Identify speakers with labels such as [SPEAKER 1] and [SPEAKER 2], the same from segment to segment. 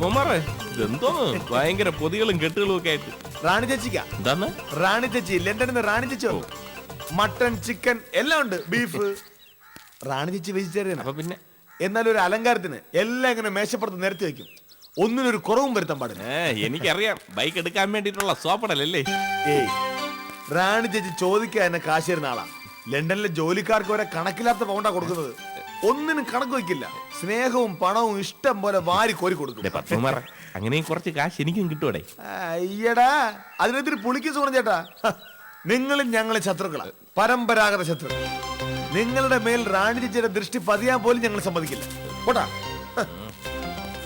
[SPEAKER 1] ഇതെന്തോന്ന്? ഭയങ്കര പൊതികളും കെട്ടുകളും ഒക്കെ ആയിട്ട്.
[SPEAKER 2] റാണി ചേച്ചിക്ക?
[SPEAKER 1] എന്താന്ന്
[SPEAKER 2] റാണി ചേച്ചി ലണ്ടനിൽ നിന്ന് റാണി ചേച്ചി വന്നു. മട്ടൺ ചിക്കൻ എല്ലാം ഉണ്ട്. ബീഫ്. റാണി ചേച്ചി വെജിറ്റേറിയൻ
[SPEAKER 1] അപ്പൊ പിന്നെ?
[SPEAKER 2] എന്നാലും ഒരു അലങ്കാരത്തിന് എല്ലാം ഇങ്ങനെ മേശപ്പുറത്ത് നിരത്തി വെക്കും. ഒന്നിനൊരു കുറവും വരുത്താൻ പാടില്ല.
[SPEAKER 1] ഏ എനിക്കറിയാം. ബൈക്ക് എടുക്കാൻ വേണ്ടിട്ടുള്ള സോപ്പടലല്ലേ?
[SPEAKER 2] ഏയ് റാണി ചേച്ചി ചോദിക്കാൻ എന്നെ കാശ് തരുന്ന ആളാ. ലണ്ടനിലെ ജോലിക്കാർക്ക് വരെ കണക്കില്ലാത്ത പൗണ്ടാ കൊടുക്കുന്നത്. ഒന്നിനും കണക്ക് വയ്ക്കില്ല. സ്നേഹവും പണവും ഇഷ്ടം പോലെ വാരി കോരി കൊടുക്കും.
[SPEAKER 1] പത്മമാറ അങ്ങനെയും കുറച്ച് കാശ് എനിക്കും കിട്ടുവടെ?
[SPEAKER 2] അയ്യടാ അതിനെത്തിരി പുളിക്ക് സുഖം ചേട്ടാ. നിങ്ങളും ഞങ്ങളും ശത്രുക്കളാ. പരമ്പരാഗത ശത്രുക്കൾ നിങ്ങളുടെ മേൽ റാണിജിയുടെ ദൃഷ്ടി പതിയാൻ പോലും ഞങ്ങൾ സമ്മതിക്കില്ല. പോട്ടാ.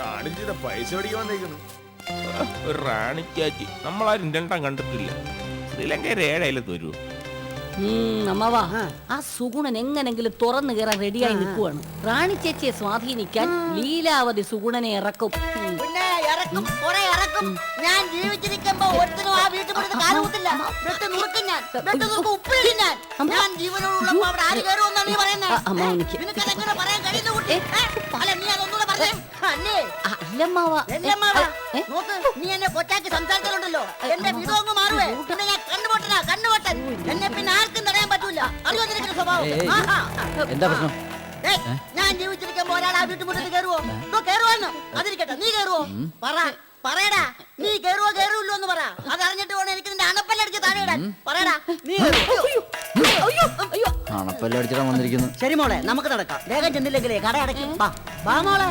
[SPEAKER 2] റാണിജിയുടെ പൈസ മേടിക്കാൻ വന്നേക്കുന്നു.
[SPEAKER 1] ഒരു റാണി ചാച്ചി നമ്മളാരും രണ്ടാം കണ്ടിട്ടില്ല. ശ്രീലങ്കയിലെ ഏഴയിലത്ത് വരുമോ
[SPEAKER 3] അമ്മവാ ആ. സുഗുണൻ എങ്ങനെങ്കിലും തുറന്നു കയറാൻ റെഡിയായി നിൽക്കുവാണ് റാണി ചേച്ചിയെ സ്വാധീനിക്കാൻ ലീലാവതി സുഗുണനെ ഇറക്കും.
[SPEAKER 4] പിന്നെ ഇറക്കും കുറെ ഇറക്കും. ഞാൻ ജീവിച്ചിരിക്കുമ്പോ ഒരുത്തിനും ആ വീട്ടിൽ പോയിട്ട് കാലുകൂത്തില്ല. വെട്ട് നുറുക്കും ഞാൻ. വെട്ട് നുറുക്കും ഉപ്പിലിടും ഞാൻ. ഞാൻ ജീവനോടുള്ളപ്പോ അവിടെ ആര് കയറുമെന്നാണ് നീ പറയുന്നത്. നിനക്കതെങ്ങനെ പറയാൻ കഴിയുന്ന കുട്ടി? അല്ല നീ അതൊന്നുകൂടെ പറഞ്ഞേ.
[SPEAKER 3] അല്ലമ്മാവ. ഏ,
[SPEAKER 4] നോക്ക് നീ എന്നെ കൊച്ചാക്കി സംസാരിച്ചാലുണ്ടല്ലോ. എന്റെ വിധം അങ്ങ് മാറുവേ. പിന്നെ ഞാൻ കണ്ണുപൊട്ടനാ കണ്ണുപൊട്ടൻ. എന്നെ പിന്നെ ആർക്കും തടയാൻ പറ്റൂല. അറിയോ നിനക്ക് സ്വഭാവം.
[SPEAKER 5] എന്താ പ്രശ്നം?
[SPEAKER 4] ഞാൻ ജീവിച്ചിരിക്കുമ്പോ ഒരാൾ ആ വീട്ടുമുറ്റത്ത് കയറുവോ കയറുവാന്ന് അതിരിക്കട്ടെ നീ കയറുവോ പറ. പറയടാ നീ കയറുവോ കയറൂല്ലോ എന്ന് പറ. അറിഞ്ഞിട്ട് വേണം എനിക്ക് നിന്റെ അണപ്പല്ലടിച്ച് താഴെ ഇടാൻ. പറയടാ നീ
[SPEAKER 3] അയ്യോ അയ്യോ
[SPEAKER 5] അണപ്പെല്ലാം അടിച്ചിടാൻ വന്നിരിക്കുന്നു.
[SPEAKER 4] ശരി മോളെ നമുക്ക് നടക്കാം. വേഗം ചെന്നില്ലെങ്കിലേ കട അടയ്ക്കും. വാ. വാ മോളെ.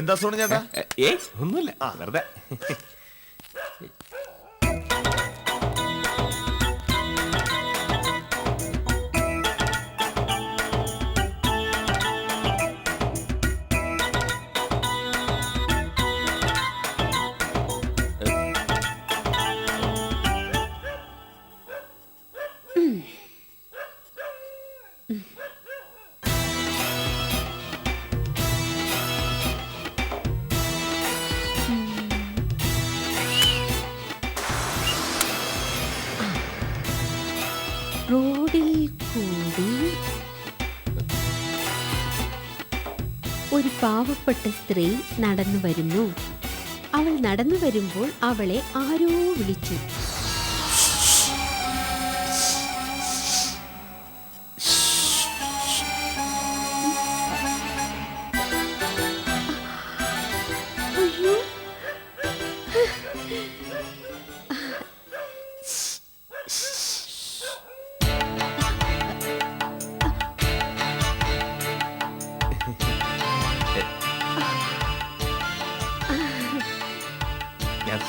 [SPEAKER 2] എന്താ സോണ ചേട്ടാ?
[SPEAKER 1] ഏ, ഒന്നുമില്ല. ഒന്നുമില്ല വെറുതെ.
[SPEAKER 6] റോഡിൽ കൂടി ഒരു പാവപ്പെട്ട സ്ത്രീ നടന്നു വരുന്നു. അവൾ നടന്നു വരുമ്പോൾ അവളെ ആരോ വിളിച്ചു.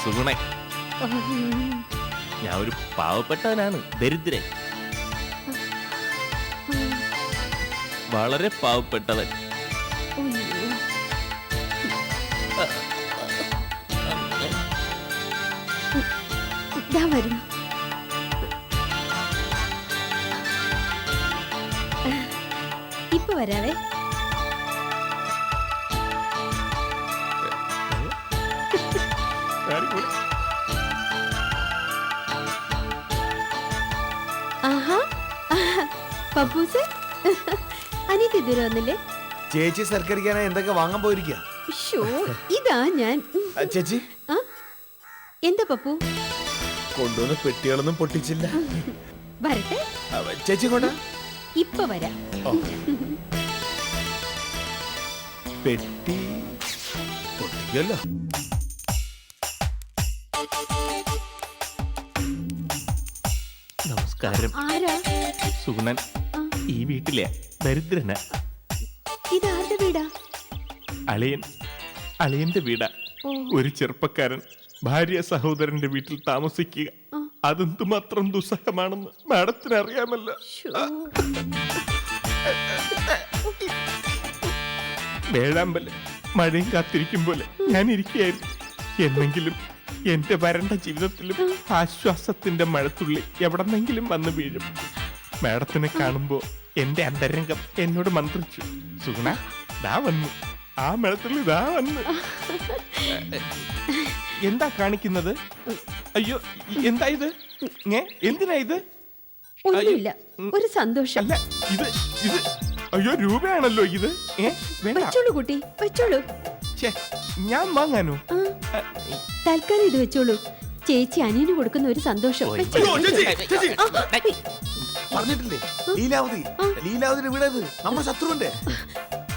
[SPEAKER 1] ഞാൻ സുഗുണൻ. ഞാൻ ഒരു പാവപ്പെട്ടവനാണ് ദരിദ്രൻ. വളരെ പാവപ്പെട്ടവൻ.
[SPEAKER 6] വരുന്നു. ഇപ്പൊ വരാവേ. ആഹാ. പപ്പൂസ് അനിയത്തി ഇതുവരെ വന്നില്ലേ
[SPEAKER 2] ചേച്ചി സൽക്കരിക്കാനായി എന്തൊക്കെ വാങ്ങാൻ പോയിരിക്കുക
[SPEAKER 6] ഷോ ഇതാ ഞാൻ.
[SPEAKER 2] ചേച്ചി.
[SPEAKER 6] ആ എന്താ പപ്പു?
[SPEAKER 2] കൊണ്ടുവന്ന പെട്ടികളൊന്നും പൊട്ടിച്ചില്ല.
[SPEAKER 6] വരട്ടെ.
[SPEAKER 2] ചേച്ചി കൊണ്ടാ?
[SPEAKER 6] ഇപ്പൊ വരാം.
[SPEAKER 2] പെട്ടി പൊട്ടിക്കല്ലോ.
[SPEAKER 1] നമസ്കാരം.
[SPEAKER 6] ആരാ?
[SPEAKER 1] സുഗുണൻ ഈ വീട്ടിലെ ദരിദ്രന്.
[SPEAKER 6] ഇതാരുടെ വീടാ?
[SPEAKER 1] അളിയൻ അളിയന്റെ വീടാ. ഒരു ചെറുപ്പക്കാരൻ ഭാര്യ സഹോദരന്റെ വീട്ടിൽ താമസിക്കുക. അതെന്തുമാത്രം ദുസ്സഹമാണെന്ന് മാഡത്തിന് അറിയാമല്ലോ വേഴാമ്പൽ മഴയും കാത്തിരിക്കും പോലെ ഞാൻ ഇരിക്കുകയായിരുന്നു. എന്നെങ്കിലും എന്റെ വരണ്ട ജീവിതത്തിലും ആശ്വാസത്തിന്റെ മഴത്തുള്ളി എവിടെന്നെങ്കിലും വന്ന് വീഴും. മാഡത്തിനെ കാണുമ്പോ എന്റെ അന്തരംഗം എന്നോട് മന്ത്രിച്ചു. സുഗുണ ദാ വന്നു. ആ മഴത്തുള്ളി ഇതാ വന്നു. എന്താ കാണിക്കുന്നത്? അയ്യോ എന്താ ഇത്? ഏ എന്തിനാ ഇത്?
[SPEAKER 6] ഒന്നുമില്ല ഒരു സന്തോഷം.
[SPEAKER 1] അല്ല ഇത് ഇത് അയ്യോ രൂപയാണല്ലോ ഇത്. ഏ വേണ്ട.
[SPEAKER 6] വെച്ചോളൂ കുട്ടി വെച്ചോളൂ.
[SPEAKER 1] ഛേ, ഞാൻ വാങ്ങാനോ?
[SPEAKER 6] തൽക്കാലം ഇത് വെച്ചോളൂ. ചേച്ചി അനിയന് കൊടുക്കുന്ന ഒരു സന്തോഷം.
[SPEAKER 2] ചേച്ചി, ചേച്ചി. പറഞ്ഞിട്ടില്ലേ? ലീലാവതി. ലീലാവതിയുടെ വീടത്. നമ്മുടെ ശത്രുവിന്റെ.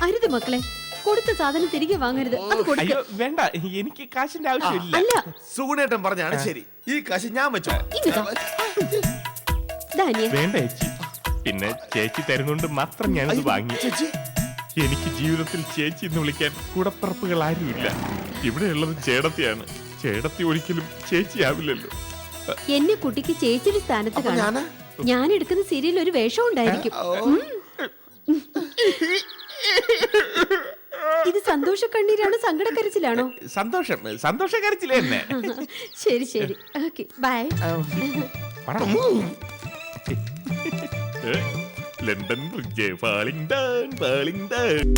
[SPEAKER 6] അരുത് മക്കളെ. കൊടുത്ത സാധനം തിരികെ വാങ്ങരുത്. അത്
[SPEAKER 1] വേണ്ട. എനിക്ക് കാശിന്റെ ആവശ്യമില്ല.
[SPEAKER 6] അല്ല.
[SPEAKER 2] സുഗുണേട്ടൻ പറഞ്ഞാണ് ശരി. ഈ കാശ് ഞാൻ വെച്ചോ.
[SPEAKER 1] വേണ്ട ചേച്ചി. പിന്നെ ചേച്ചി തരുന്നുണ്ട് മാത്രം ഞാനത് വാങ്ങി.
[SPEAKER 2] ചേച്ചി.
[SPEAKER 1] എനിക്ക് ജീവിതത്തിൽ ചേച്ചി എന്ന് വിളിക്കാൻ കൂടപ്പറപ്പുകൾ ആരുമില്ല. ഇവിടെയുള്ളത് ചേടത്തിയാണ്. ചേടത്തി ഒരിക്കലും ചേച്ചിയാവില്ലല്ലോ.
[SPEAKER 6] എന്നെ കുട്ടിക്ക് ചേച്ചിയുടെ സ്ഥാനത്ത് കാണാം. ഞാൻ എടുക്കുന്ന സീരിയൽ ഒരു വേഷം ഉണ്ടായിരിക്കും. ഇത് സന്തോഷ കണ്ണീരാണോ സങ്കടക്കരച്ചിലാണോ?
[SPEAKER 1] സന്തോഷം സന്തോഷകരച്ചില്ലേ എന്നെ
[SPEAKER 6] ശരി ശരി. Okay bye.
[SPEAKER 1] പറ. ഏ, London falling down falling down